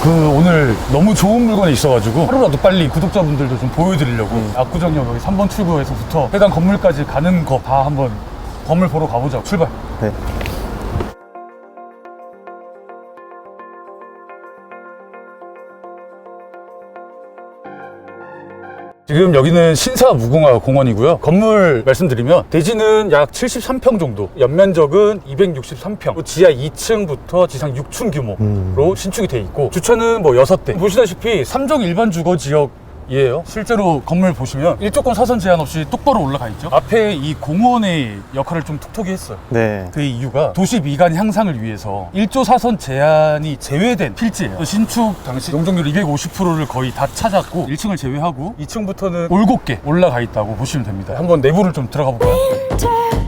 그 오늘 너무 좋은 물건이 있어가지고 하루라도 빨리 구독자분들도 좀 보여드리려고 압구정역 여기 3번 출구에서부터 해당 건물까지 가는 거 다 한번 건물 보러 가보자 출발. 네. 지금 여기는 신사무궁화 공원이고요. 건물 말씀드리면 대지는 약 73평 정도, 연면적은 263평, 지하 2층부터 지상 6층 규모로 신축이 돼 있고 주차는 뭐 6대. 보시다시피 삼종 일반 주거 지역 이에요. 실제로 건물 보시면 일조권 사선 제한 없이 똑바로 올라가 있죠. 앞에 이 공원의 역할을 좀 톡톡히 했어요. 네. 그 이유가 도시 미관 향상을 위해서 1조 사선 제한이 제외된 필지예요. 신축 당시 용적률 250%를 거의 다 찾았고 1층을 제외하고 2층부터는 올곧게 올라가 있다고 보시면 됩니다. 한번 내부를 좀 들어가 볼까요?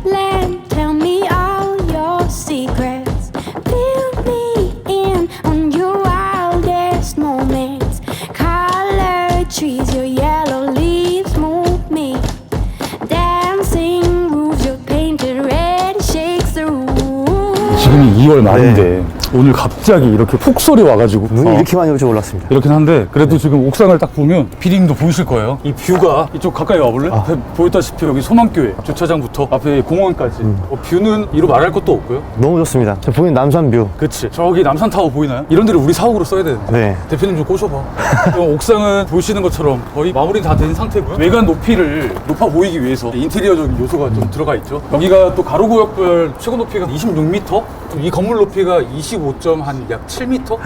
지금이 2월 말인데 오늘 갑자기 이렇게 폭설이 와가지고 눈이 어, 이렇게 많이 올 줄 몰랐습니다. 이렇긴 한데 그래도 지금 옥상을 딱 보면 비딩도 보이실 거예요. 이 뷰가 이쪽 가까이 와볼래? 앞에 보였다시피 여기 소망교회 주차장부터 앞에 공원까지 어, 뷰는 이로 말할 것도 없고요. 너무 좋습니다. 저 보이는 남산 뷰. 그치 저기 남산타워 보이나요? 이런 데를 우리 사옥으로 써야 되는데 네. 대표님 좀 꼬셔봐 어, 옥상은 보시는 것처럼 거의 마무리 다 된 상태고요 외관 높이를 높아 보이기 위해서 인테리어적인 요소가 좀 들어가 있죠 여기가 또 가로구역별 최고 높이가 26m 이 건물 높이가 25.약 7m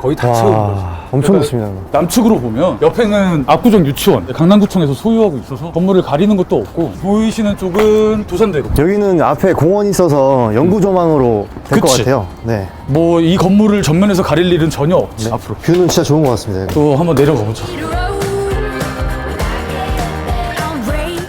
거의 다 채우는 거죠 와, 엄청 그러니까 좋습니다. 남측으로 보면 옆에는 압구정 유치원 강남구청에서 소유하고 있어서 건물을 가리는 것도 없고 보이시는 쪽은 도산대로 여기는 앞에 공원이 있어서 영구조망으로 될 것 그치. 같아요. 네. 뭐 이 건물을 전면에서 가릴 일은 전혀 없지 앞으로 뷰는 진짜 좋은 것 같습니다. 또 한번 내려가 보자.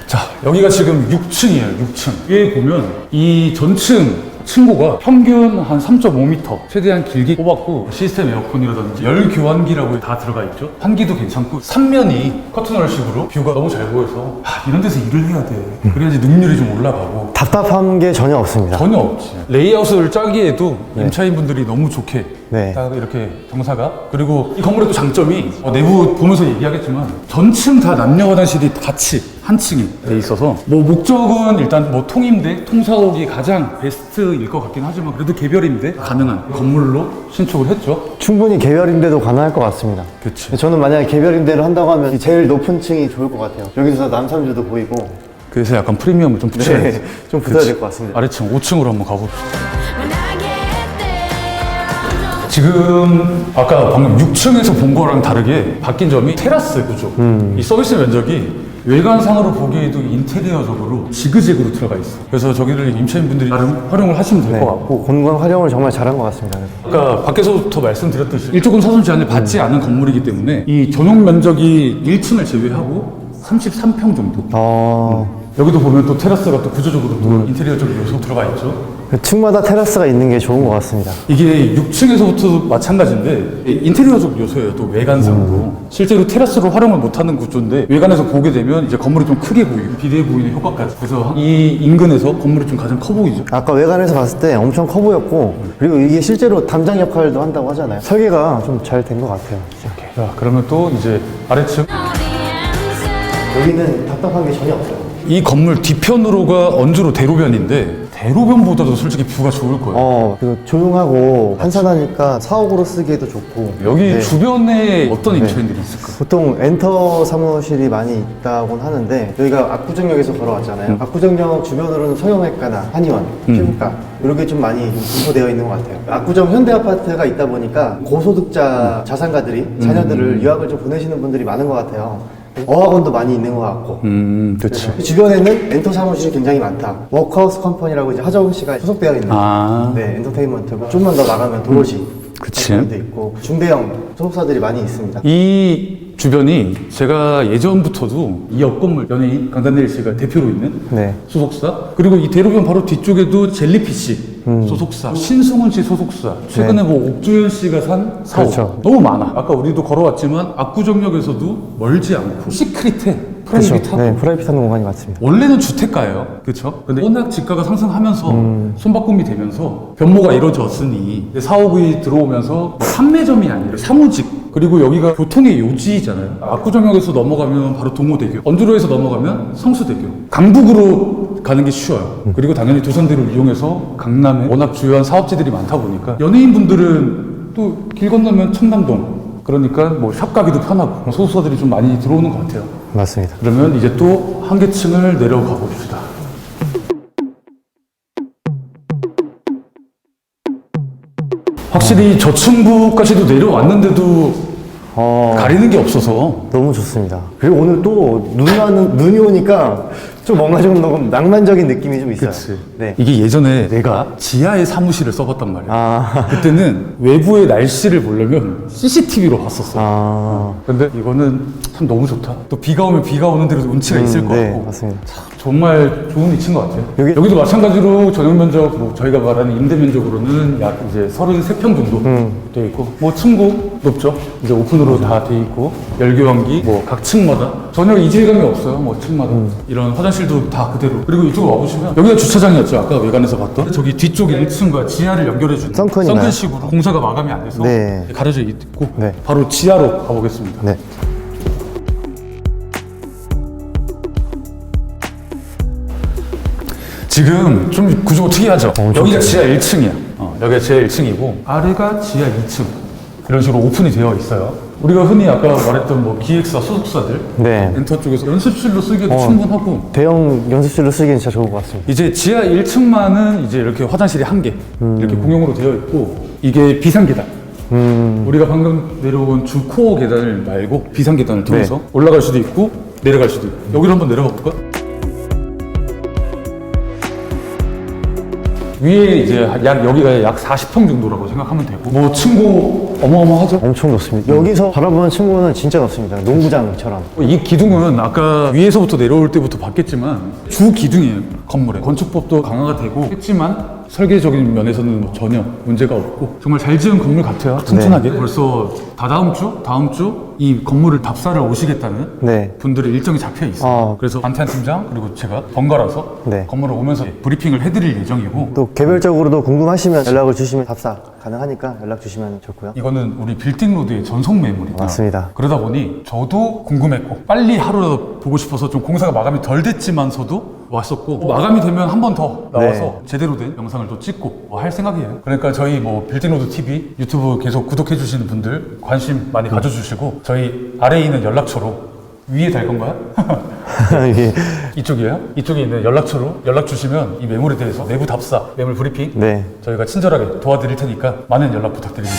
자, 여기가 지금 6층이에요. 6층. 위에 보면 이 전층 층고가 평균 한 3.5m 최대한 길게 뽑았고 시스템 에어컨이라든지 열 교환기라고 다 들어가 있죠. 환기도 괜찮고 삼면이 커튼월식으로 뷰가 너무 잘 보여서 아, 이런 데서 일을 해야 돼. 그래야지 능률이 좀 올라가고 답답한 게 전혀 없습니다. 전혀 없지. 레이아웃을 짜기에도 임차인분들이 너무 좋게 네. 딱 이렇게 경사가 그리고 이 건물의 또 장점이 어, 내부 보면서 얘기하겠지만 전층 다 남녀 화장실이 같이 한 층에 돼 있어서 뭐 목적은 일단 뭐 통임대 통사옥이 가장 베스트일 것 같긴 하지만 그래도 개별임대 가능한 건물로 신축을 했죠. 충분히 개별임대도 가능할 것 같습니다. 그치. 저는 만약에 개별임대를 한다고 하면 제일 높은 층이 좋을 것 같아요. 여기서 남산뷰도 보이고 그래서 약간 프리미엄을 좀 붙여야지. 네, 좀 붙어야 될 것 같습니다. 아래층 5층으로 한번 가봅시다. 지금 아까 방금 6층에서 본 거랑 다르게 바뀐 점이 테라스 구조. 이 서비스 면적이 외관상으로 보기에도 인테리어적으로 지그재그로 들어가 있어. 그래서 저기를 임차인분들이 나름 활용을 하시면 될것 네. 같고. 공간 활용을 정말 잘한 것 같습니다. 아까 밖에서부터 말씀드렸듯이 일조금 사선 제한을 받지 않은 건물이기 때문에 이 전용 면적이 1층을 제외하고 33평 정도. 어, 여기도 보면 또 테라스가 또 구조적으로 또 인테리어적인 요소 들어가 있죠. 그 층마다 테라스가 있는 게 좋은 것 같습니다. 이게 6층에서부터 마찬가지인데 인테리어적 요소예요 또 외관상으로 실제로 테라스로 활용을 못하는 구조인데 외관에서 보게 되면 이제 건물이 좀 크게 보이고 비대해 보이는 효과까지 그래서 이 인근에서 건물이 좀 가장 커 보이죠 아까 외관에서 봤을 때 엄청 커 보였고 그리고 이게 실제로 담장 역할도 한다고 하잖아요. 설계가 좀 잘 된 것 같아요. 자 그러면 또 이제 아래층 여기는 답답한 게 전혀 없어요. 이 건물 뒤편으로가 언주로 대로변인데 대로변보다도 솔직히 뷰가 좋을 거예요 어, 그리고 조용하고 한산하니까 사옥으로 쓰기에도 좋고. 여기 네. 주변에 어떤 임차인들이 있을까? 보통 엔터 사무실이 많이 있다곤 하는데 여기가 압구정역에서 걸어왔잖아요. 음. 압구정역 주변으로는 성형외과나 한의원, 피부과 이런 게 좀 많이 좀 분포되어 있는 것 같아요. 압구정 현대아파트가 있다 보니까 고소득자 음. 자산가들이 자녀들을 유학을 좀 보내시는 분들이 많은 것 같아요. 어학원도 많이 있는 것 같고 음 그치 그 주변에는 엔터 사무실이 굉장히 많다. 워크하우스 컴퍼니라고 이제 하정우 씨가 소속되어 있는 아. 네 엔터테인먼트고 좀만 더 나가면 도로시 그치. 컴퍼니도 있고 중대형 소속사들이 많이 있습니다. 이 주변이 제가 예전부터도 이 옆 건물 연예인 강단일 씨가 대표로 있는 네. 소속사 그리고 이 대로변 바로 뒤쪽에도 젤리피쉬 소속사. 신승훈 씨 소속사. 최근에 뭐 옥주현 씨가 산 사옥 그렇죠. 너무 많아. 아까 우리도 걸어왔지만 압구정역에서도 멀지 않고. 시크릿해. 프라이빗하고. 네, 프라이빗한 공간이 맞습니다. 원래는 주택가예요. 그렇죠? 근데 워낙 지가가 상승하면서 손바꿈이 되면서 변모가 이루어졌으니. 4, 5구이 들어오면서 뭐 판매점이 아니라 사무직 그리고 여기가 교통의 요지잖아요. 압구정역에서 넘어가면 바로 동호대교, 언주로에서 넘어가면 성수대교, 강북으로 가는 게 쉬워요. 그리고 당연히 두산대를 이용해서 강남에 워낙 주요한 사업지들이 많다 보니까 연예인분들은 또 길 건너면 청담동 그러니까 뭐 샵 가기도 편하고 소수자들이 좀 많이 들어오는 것 같아요. 맞습니다. 그러면 이제 또한개 층을 내려가 봅 확실히 저층부까지도 내려왔는데도 어, 가리는 게 없어서. 너무 좋습니다. 그리고 오늘 또 와는 눈이 오니까 좀 뭔가 좀 너무 낭만적인 느낌이 좀 있어요. 그치. 네. 이게 예전에 내가 지하에 사무실을 써봤단 말이야. 아, 그때는 외부의 날씨를 보려면 CCTV로 봤었어. 아, 근데 이거는 참 너무 좋다. 또 비가 오면 비가 오는 대로 운치가 있을 음, 것 네, 같고. 맞습니다. 정말 좋은 위치인 것 같아요. 여기- 여기... 도 마찬가지로 전용 면적, 뭐 저희가 말하는 임대 면적으로는 약 이제 33평 정도 음. 돼 있고, 뭐 층고 높죠. 이제 오픈으로 다 돼 있고, 열교환기, 뭐 각 층마다 전혀 이질감이 없어요. 뭐 층마다 음. 이런 화장실도 다 그대로. 그리고 이쪽 와보시면 여기가 주차장이었죠. 아까 외관에서 봤던 저기 뒤쪽 1층과 지하를 연결해주는 썬큰이나요? 썬큰식으로 공사가 마감이 안 돼서 네. 가려져 있고 네. 바로 지하로 가보겠습니다. 네. 지금 좀 구조가 특이하죠? 어, 좀 여기가 지하 1층이야. 여기가 지하 1층이고, 아래가 지하 2층. 이런 식으로 오픈이 되어 있어요. 우리가 흔히 아까 말했던 뭐 기획사 소속사들, 네. 엔터 쪽에서 연습실로 쓰기도 어. 충분하고, 대형 연습실로 쓰기는 진짜 좋을 것 같습니다. 이제 지하 1층만은 이제 이렇게 화장실이 한 개, 이렇게 공용으로 되어 있고, 이게 비상 계단. 우리가 방금 내려온 주 코어 계단을 말고 비상 계단을 통해서 올라갈 수도 있고, 내려갈 수도 있고. 여기로 한번 내려가 볼까? 위에 이제 약 여기가 약 40평 정도라고 생각하면 되고 뭐 층고 어마어마하죠. 엄청 높습니다. 여기서 바라보는 층고는 진짜 높습니다. 농구장처럼. 이 기둥은 아까 위에서부터 내려올 때부터 봤겠지만 주 기둥이에요 건물에 건축법도 강화가 되고 했지만 설계적인 면에서는 뭐 전혀 문제가 없고 정말 잘 지은 건물 같아요 튼튼하게 벌써 다다음 주 다음 주 이 건물을 답사를 오시겠다는 네. 분들의 일정이 잡혀 있어요 어. 그래서 안태한 팀장 그리고 제가 번갈아서 네. 건물을 오면서 브리핑을 해드릴 예정이고 또 개별적으로도 궁금하시면 연락을 주시면 답사 가능하니까 연락 주시면 좋고요. 이거는 우리 빌딩 로드의 전속 매물이다. 맞습니다. 그러다 보니 저도 궁금했고 빨리 하루라도 보고 싶어서 좀 공사가 마감이 덜 됐지만서도 왔었고 마감이 되면 한 번 더 나와서 네. 제대로 된 영상을 또 찍고 뭐할 생각이에요. 그러니까 저희 뭐 빌딩로드 TV 유튜브 계속 구독해 주시는 분들 관심 많이 가져주시고 저희 아래에 있는 연락처로 위에 달 건가요? 이게 이쪽이에요? 이쪽에 있는 연락처로 연락 주시면 이 매물에 대해서 내부 답사, 매물 브리핑 네. 저희가 친절하게 도와드릴 테니까 많은 연락 부탁드립니다.